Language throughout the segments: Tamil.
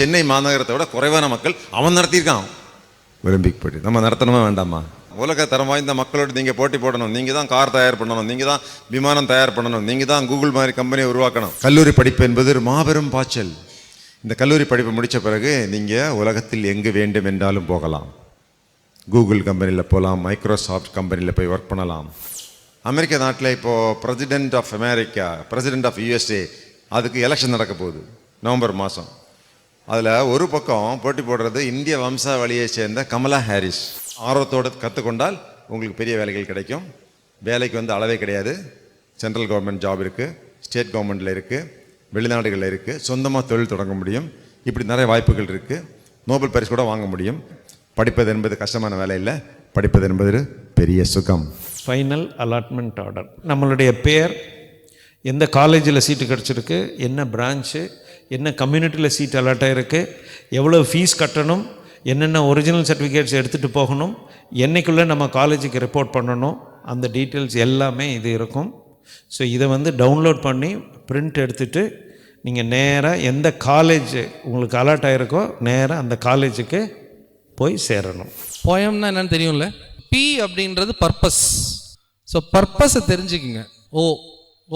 சென்னை மாநகரத்தை விட குறைவான மக்கள் அவன் நடத்தியிருக்கான். ஒலிம்பிக் போட்டி நம்ம நடத்தணுமா வேண்டாமா? உலக தரம் வாய்ந்த மக்களோடு நீங்கள் போட்டி போடணும். நீங்கள் தான் கார் தயார் பண்ணணும். நீங்கள் தான் விமானம் தயார் பண்ணணும். நீங்கள் தான் கூகுள் மாதிரி கம்பெனியை உருவாக்கணும். கல்லூரி படிப்பு என்பது ஒரு மாபெரும் பாய்ச்சல். இந்த கல்லூரி படிப்பு முடித்த பிறகு நீங்கள் உலகத்தில் எங்கு வேண்டும் என்றாலும் போகலாம். கூகுள் கம்பெனியில் போகலாம் மைக்ரோசாஃப்ட் கம்பெனியில் போய் ஒர்க் பண்ணலாம். அமெரிக்க நாட்டில் இப்போது president of America president of USA அதுக்கு எலெக்ஷன் நடக்க போகுது. நவம்பர் மாதம் அதில் ஒரு பக்கம் போட்டி போடுறது இந்திய வம்சாவளியை சேர்ந்த கமலா ஹாரிஸ். ஆர்வத்தோடு கற்றுக்கொண்டால் உங்களுக்கு பெரிய வேலைகள் கிடைக்கும். வேலைக்கு வந்து அளவே கிடையாது. சென்ட்ரல் கவர்மெண்ட் ஜாப் இருக்குது ஸ்டேட் கவர்மெண்ட்டில் இருக்குது வெளிநாடுகளில் இருக்குது சொந்தமாக தொழில் தொடங்க முடியும். இப்படி நிறைய வாய்ப்புகள் இருக்குது நோபல் பரிசு கூட வாங்க முடியும். படிப்பது என்பது கஷ்டமான வேலை இல்லை. படிப்பது என்பது பெரிய சுகம். ஃபைனல் அலாட்மெண்ட் ஆர்டர் நம்மளுடைய பேர் எந்த காலேஜில் சீட்டு கிடச்சிருக்கு என்ன பிரான்ச்சு என்ன கம்யூனிட்டியில் சீட் அலாட் ஆகிருக்கு எவ்வளோ ஃபீஸ் கட்டணும்? என்னென்ன ஒரிஜினல் சர்டிஃபிகேட்ஸ் எடுத்துகிட்டு போகணும்? என்னைக்குள்ளே நம்ம காலேஜுக்கு ரிப்போர்ட் பண்ணணும்? அந்த டீட்டெயில்ஸ் எல்லாமே இது இருக்கும். ஸோ இதை வந்து டவுன்லோட் பண்ணி பிரிண்ட் எடுத்துகிட்டு நீங்கள் நேராக எந்த காலேஜ் உங்களுக்கு அலாட் ஆகிருக்கோ நேராக அந்த காலேஜுக்கு போய் சேரணும். போயம்னா என்னன்னு தெரியும்ல? பி அப்படின்றது பர்பஸ் ஸோ பர்பஸை தெரிஞ்சுக்குங்க. ஓ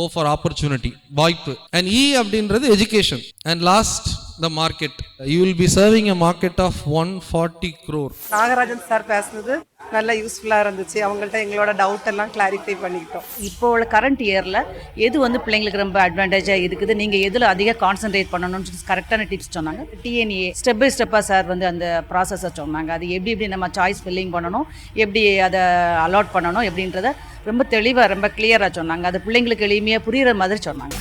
ஓ ஃபார் ஆப்பர்ச்சுனிட்டி வாய்ப்பு. அண்ட் இ அப்படின்றது education and last the market you will be serving a market of one forty crore Nagarajan sir பேசுனது நல்லா யூஸ்ஃபுல்லாக இருந்துச்சு. அவங்கள்ட்ட எங்களோட டவுட் எல்லாம் கிளாரிஃபை பண்ணிக்கிட்டோம். இப்போ உள்ள கரண்ட் இயரில் எது வந்து பிள்ளைங்களுக்கு ரொம்ப அட்வான்டேஜாக இருக்குது? நீங்கள் எதில் அதிக கான்சென்ட்ரேட் பண்ணணும்னு கரெக்டான டிப்ஸ் சொன்னாங்க. டிஎன்ஏ ஸ்டெப் பை ஸ்டெப்பாக சார் வந்து அந்த ப்ராசஸை சொன்னாங்க. அது எப்படி எப்படி நம்ம சாய்ஸ் ஃபில்லிங் பண்ணணும்? எப்படி அதை அலாட் பண்ணணும்? எப்படின்றத ரொம்ப தெளிவாக ரொம்ப கிளியராக சொன்னாங்க. அது பிள்ளைங்களுக்கு எளிமையாக புரிகிற மாதிரி சொன்னாங்க.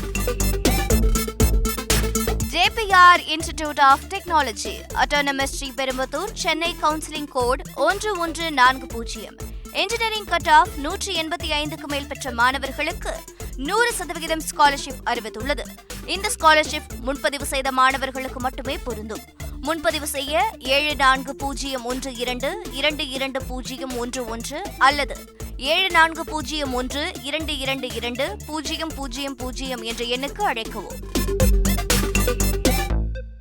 JPR institute of technology autonomous Sriperumbudur Chennai counselling code ஒன்று ஒன்று நான்கு பூஜ்ஜியம். இன்ஜினியரிங் கட் ஆஃப் நூற்றி எண்பத்தி ஐந்துக்கு பெற்ற மாணவர்களுக்கு நூறு சதவிகிதம் ஸ்காலர்ஷிப் அறிவித்துள்ளது. இந்த ஸ்காலர்ஷிப் முன்பதிவு செய்த மாணவர்களுக்கு மட்டுமே பொருந்தும். முன்பதிவு செய்ய ஏழு நான்கு பூஜ்ஜியம் ஒன்று இரண்டு இரண்டு இரண்டு பூஜ்ஜியம் ஒன்று ஒன்று அல்லது ஏழு நான்கு பூஜ்ஜியம் ஒன்று இரண்டு இரண்டு இரண்டு பூஜ்ஜியம் பூஜ்ஜியம் பூஜ்ஜியம் என்ற எண்ணுக்கு அழைக்கவும்.